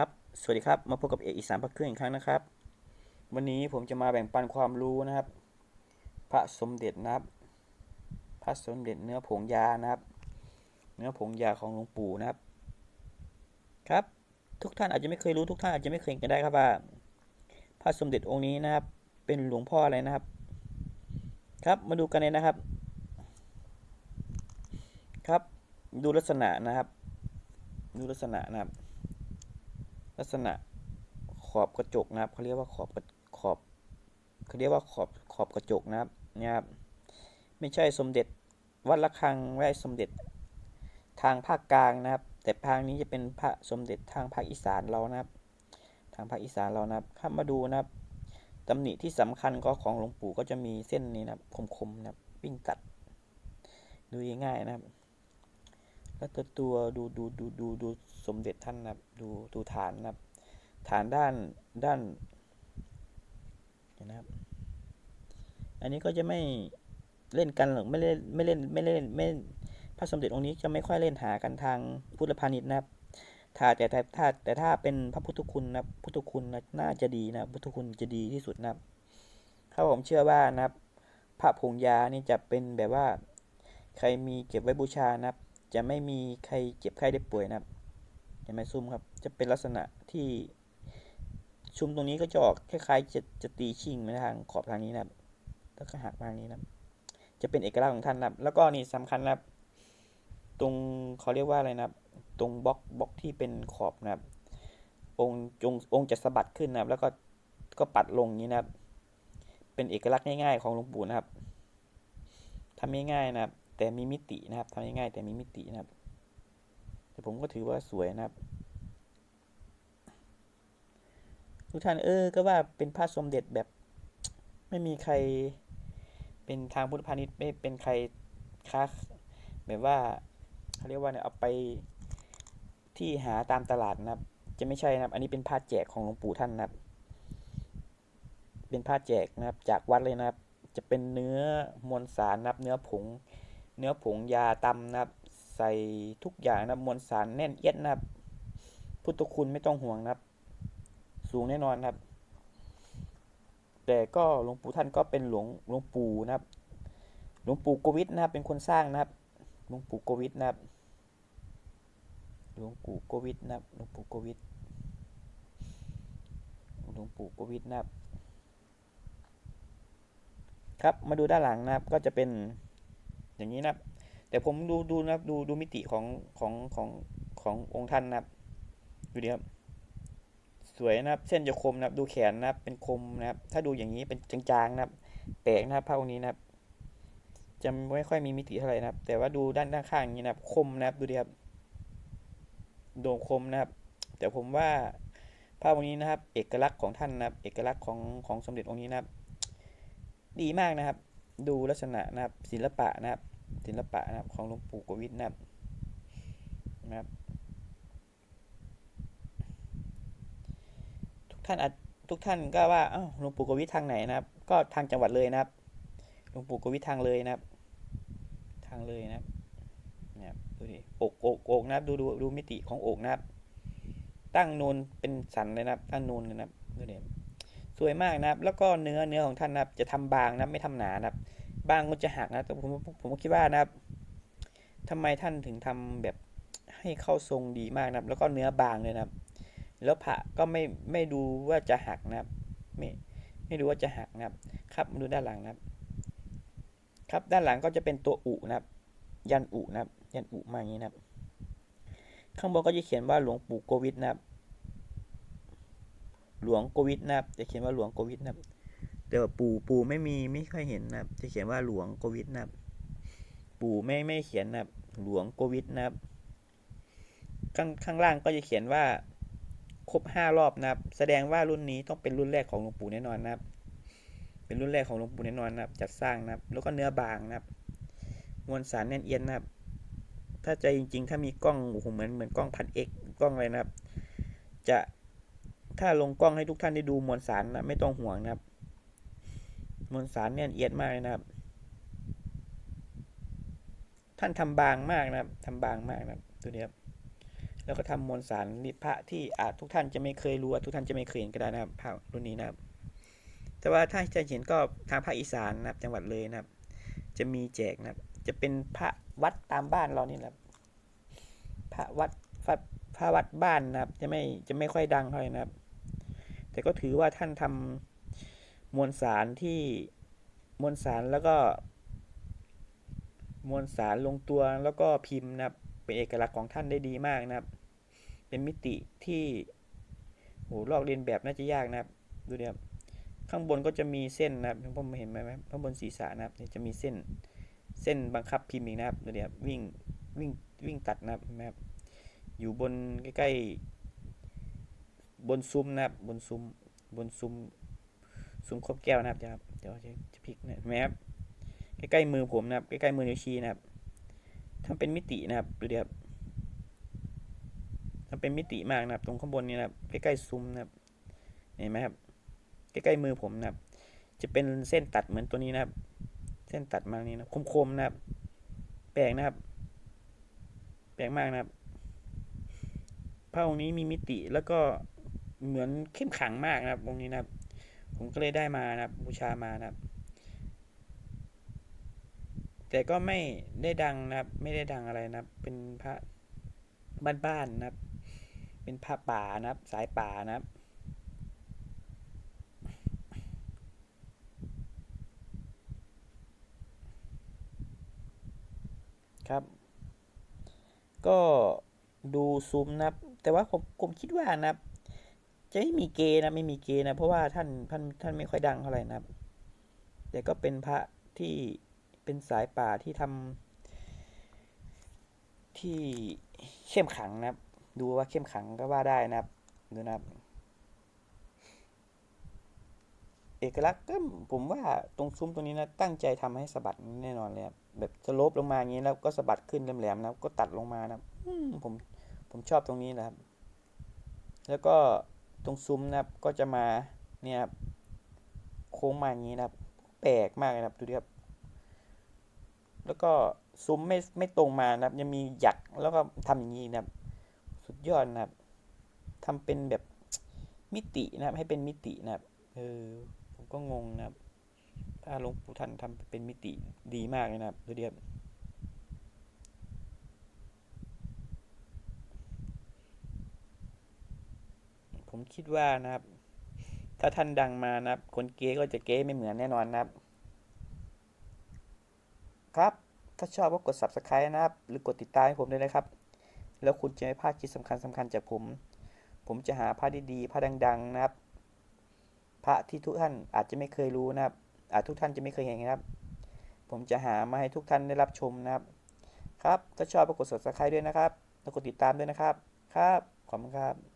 ครับ สวัสดีครับ มาพบกับเอกอีสานพระเครื่องอีกครั้งนะครับ วันนี้ผมจะมาแบ่งปันความรู้นะครับ พระสมเด็จนะครับ พระสมเด็จเนื้อผงยานะครับ เนื้อผงยาของหลวงปู่นะครับ ครับ ทุกท่านอาจจะไม่เคยรู้ทุกท่านอาจจะไม่เคยเห็นกันได้ครับว่า พระสมเด็จองค์นี้นะครับ เป็นหลวงพ่ออะไรนะครับ ครับ มาดูกันเลยนะครับ ครับ ดูลักษณะนะครับ ดูลักษณะนะครับ ลักษณะขอบกระจกนะครับเขาเรียกว่าขอบขอบเขาเรียกว่าขอบขอบกระจกนะครับเนี่ยครับไม่ใช่สมเด็จวัดระฆังไม่ใช่สมเด็จทางภาคกลางนะครับ แต่ทางนี้จะเป็นพระสมเด็จทางภาคอีสานเรานะครับ ทางภาคอีสานเรานะครับข้ามาดูนะครับตำหนิที่สำคัญก็ของหลวงปู่ก็จะมีเส้นนี้นะครับคมๆนะครับวิ่งกัด ดูง่ายนะครับ แล้วตัวตัวดูดูดูดูดู สมเด็จท่านนะครับ ดูดูฐานนะครับ ฐานด้านด้านนะครับ อันนี้ก็จะไม่เล่นกันหรอกไม่เล่นไม่เล่นไม่เล่นไม่พระสมเด็จองค์นี้จะไม่ค่อยเล่นหากันทางพุทธพาณิชย์นะครับถ้าแต่ถ้าแต่ถ้าเป็นพระพุทธคุณนะพุทธคุณน่าจะดีนะพุทธคุณจะดีที่สุดนะครับถ้าผมเชื่อว่านะครับพระผงยานี่จะเป็นแบบว่า ใครมีเก็บไว้บูชานะครับ จะไม่มีใครเจ็บไข้ได้ป่วยนะครับ เห็นไหมซุ่มครับ จะเป็นลักษณะที่ชุมตรงนี้ก็จะออกคล้ายๆจะจะตีชิงมาทางขอบทางนี้นะครับแล้วก็หักมาทางนี้นะครับ จะเป็นเอกลักษณ์ของท่านนะครับ แล้วก็นี่สำคัญนะครับ ตรงเขาเรียกว่าอะไรนะครับ ตรงบล็อกบล็อกที่เป็นขอบนะครับ องค์จงองค์จะสะบัดขึ้นนะครับ แล้วก็ก็ปัดลงอย่างนี้นะครับ เป็นเอกลักษณ์ง่ายๆของหลวงปู่นะครับทำง่ายๆนะครับ แต่มีมิตินะครับทำง่ายๆแต่มีมิตินะครับ แต่ผมก็ถือว่าสวยนะครับ ทุกท่านเออ ก็ว่าเป็นพระสมเด็จแบบ ไม่มีใคร เป็นทางพุทธพาณิชย์ไม่เป็นใครค้าแบบว่าเขาเรียกว่าเนี่ยเอาไปที่หาตามตลาดนะครับ จะไม่ใช่นะครับ อันนี้เป็นผ้าแจกของหลวงปู่ท่านนะครับ เป็นผ้าแจกนะครับ จากวัดเลยนะครับ จะเป็นเนื้อมวลสารนะครับ เนื้อผง เนื้อผงยาตำนะครับ ใส่ทุกอย่างนะมวลสารแน่นเอียดนะครับพุทธคุณไม่ต้องห่วงนะครับ สูงแน่นอนครับ แต่ก็หลวงปู่ท่านก็เป็นหลวงหลวงปู่นะครับหลวงปู่โกวิทนะครับ เป็นคนสร้างนะครับหลวงปู่โกวิทนะครับหลวงปู่โกวิทนะครับหลวงปู่โกวิทหลวงปู่โกวิทนะครับ ครับมาดูด้านหลังนะครับก็จะเป็นอย่างนี้นะครับ แต่ผมดูดูนะครับดูดูมิติของของของขององค์ท่านนะครับดูดิครับสวยนะครับ เส้นจะคมนะครับ ดูแขนนะครับ เป็นคมนะครับ ถ้าดูอย่างนี้เป็นจางๆนะครับ แปลกนะครับภาพองค์นี้นะครับ จะไม่ค่อยมีมิติเท่าไหร่นะครับ แต่ว่าดูด้านด้านข้างนี้นะครับ คมนะครับดูดิครับโด่งคมนะครับ แต่ผมว่าภาพองค์นี้นะครับ เอกลักษณ์ของท่านนะครับ เอกลักษณ์ของของสมเด็จองค์นี้นะครับ ดีมากนะครับ ดูลักษณะนะครับศิลปะนะครับ ศิลปะนะครับ ของหลวงปู่กวิทนะครับนะครับ ทุกท่านอาจทุกท่านก็ว่าอ้าวหลวงปู่กวิททางไหนนะครับ ก็ทางจังหวัดเลยนะครับหลวงปู่กวิททางเลยนะครับ ทางเลยนะครับนะครับดูดิอกอกอกนะครับดูดูดูมิติของอกนะครับ ตั้งนูนเป็นสันเลยนะครับ ตั้งนูนเลยนะครับดูดิสวยมากนะครับ แล้วก็เนื้อเนื้อของท่านนะครับ จะทำบางนะครับไม่ทำหนานะครับ บางมันจะหักนะแต่ผมผมคิดว่านะครับทำไมท่านถึงทำแบบให้เข้าทรงดีมากนะครับ แล้วก็เนื้อบางเลยนะครับ แล้วผ่าก็ไม่ไม่ดูว่าจะหักนะครับ ไม่ไม่ดูว่าจะหักนะครับ ครับมาดูด้านหลังนะครับ ครับด้านหลังก็จะเป็นตัวอุนะครับ ยันอุนะครับ ยันอุมาอย่างนี้นะครับ ข้างบนก็จะเขียนว่าหลวงปู่โกวิทนะครับ หลวงโกวิทนะครับ จะเขียนว่าหลวงโกวิทนะครับ แต่ว่าปู่ปู่ไม่มีไม่ค่อยเห็นนะครับ จะเขียนว่าหลวงโกวิทนะครับ ปู่ไม่ไม่เขียนนะครับ หลวงโกวิทนะครับ ข้างข้างล่างก็จะเขียนว่าครบห้ารอบนะครับ แสดงว่ารุ่นนี้ต้องเป็นรุ่นแรกของหลวงปู่แน่นอนนะครับ เป็นรุ่นแรกของหลวงปู่แน่นอนนะครับ จัดสร้างนะครับ แล้วก็เนื้อบางนะครับ มวลสารแน่นเอียดนะครับ ถ้าใจจริง ๆ ถ้ามีกล้องโอ้โหเหมือนเหมือนกล้องพันเอ็กกล้องอะไรนะครับ จะถ้าลงกล้องให้ทุกท่านได้ดูมวลสารนะไม่ต้องห่วงนะครับ มวลสารเนี่ยเอียดมากนะครับ ท่านทำบางมากนะครับทำบางมากนะครับตัวนี้ครับแล้วก็ทำมวลสารนี่พระที่อาจทุกท่านจะไม่เคยรู้ทุกท่านจะไม่เคยเห็นก็ได้นะครับพระรุ่นนี้นะครับ แต่ว่าถ้าจะเห็นก็ทางภาคอีสานนะครับ จังหวัดเลยนะครับ จะมีแจกนะครับ จะเป็นพระวัดตามบ้านเรานี่แหละครับพระวัดพระพระวัดบ้านนะครับ จะไม่จะไม่ค่อยดังเท่าไหร่นะครับ แต่ก็ถือว่าท่านทำ มวลสารที่มวลสารแล้วก็ มวลสารลงตัวแล้วก็พิมพ์นะครับเป็นเอกลักษณ์ของท่านได้ดีมากนะครับ เป็นมิติที่โหลอกเลียนแบบน่าจะยากนะครับ ดูดิครับข้างบนก็จะมีเส้นนะครับผมเห็นไหมครับข้างบนศีรษะนะครับจะมีเส้นเส้นบังคับพิมพ์อีกนะครับดูดิครับวิ่งวิ่งวิ่งตัดนะครับนไหมครับ อยู่บนใกล้ๆบนซุ้มนะครับบนซุ้มบนซุ้ม ซุ้มครบแก้วนะครับจะครับเดี๋ยวจะจะพลิกนะเห็นไหมครับใกล้ๆมือผมนะครับใกล้ๆมือนิ้วชี้นะครับทำเป็นมิตินะครับดูดิครับทำเป็นมิติมากนะครับ ตรงข้างบนนี้นะครับใกล้ๆซุ้มนะครับเห็นไหมครับใกล้ๆมือผมนะครับ จะเป็นเส้นตัดเหมือนตัวนี้นะครับ เส้นตัดมานี้นะคมๆนะครับ แปลกนะครับ แปลกมากนะครับผ้าองค์นี้มีมิติแล้วก็เหมือนเข้มขังมากนะครับองค์นี้นะครับ ผมก็เลยได้มานะครับบูชามานะครับ แต่ก็ไม่ได้ดังนะครับ ไม่ได้ดังอะไรนะครับ เป็นพระบ้านๆนะครับ เป็นพระป่านะครับ สายป่านะครับครับ ก็ดูซูมนะครับ แต่ว่าผมผมคิดว่านะครับ จะไม่มีเกย์นะไม่มีเกย์นะเพราะว่าท่านท่านท่านไม่ค่อยดังเท่าไหร่นะครับ แต่ก็เป็นพระที่เป็นสายป่าที่ทำที่เข้มขังนะครับ ดูว่าเข้มขังก็ว่าได้นะครับดูนะครับเอกลักษณ์ก็ผมว่าตรงซุ้มตรงนี้นะตั้งใจทำให้สะบัดแน่นอนเลยครับแบบสโลปลงมาอย่างนี้แล้วก็สะบัดขึ้นแหลมๆนะครับก็ตัดลงมานะผมผมชอบตรงนี้นะครับ แล้วก็ ตรงซุ้มนะครับก็จะมาเนี่ยครับโค้งมาอย่างนี้นะครับ แปลกมากเลยนะครับดูดิครับ แล้วก็ซุ้มไม่ไม่ตรงมานะครับยังมีหยักแล้วก็ทำอย่างนี้นะครับ สุดยอดนะครับทำเป็นแบบมิตินะครับ ให้เป็นมิตินะครับเออผมก็งงนะครับ ถ้าหลวงปู่ท่านทำเป็นมิติดีมากเลยนะครับดูดิครับ ผมคิดว่านะครับ ถ้าท่านดังมานะครับ คนเก๊ก็จะเก๊ไม่เหมือนแน่นอนนะครับ ครับ ถ้าชอบก็กด subscribe นะครับ หรือกดติดตามให้ผมด้วยนะครับ แล้วคุณจะไม่พลาดคลิปสำคัญสำคัญจากผม ผมจะหาพระดีๆพระดัง ๆ นะครับ พระที่ทุกท่านอาจจะไม่เคยรู้นะครับ อาจทุกท่านจะไม่เคยเห็นนะครับ ผมจะหามาให้ทุกท่านได้รับชมนะครับ ครับ ถ้าชอบก็กด subscribe ด้วยนะครับ แล้วกดติดตามด้วยนะครับ ครับ ขอบคุณครับ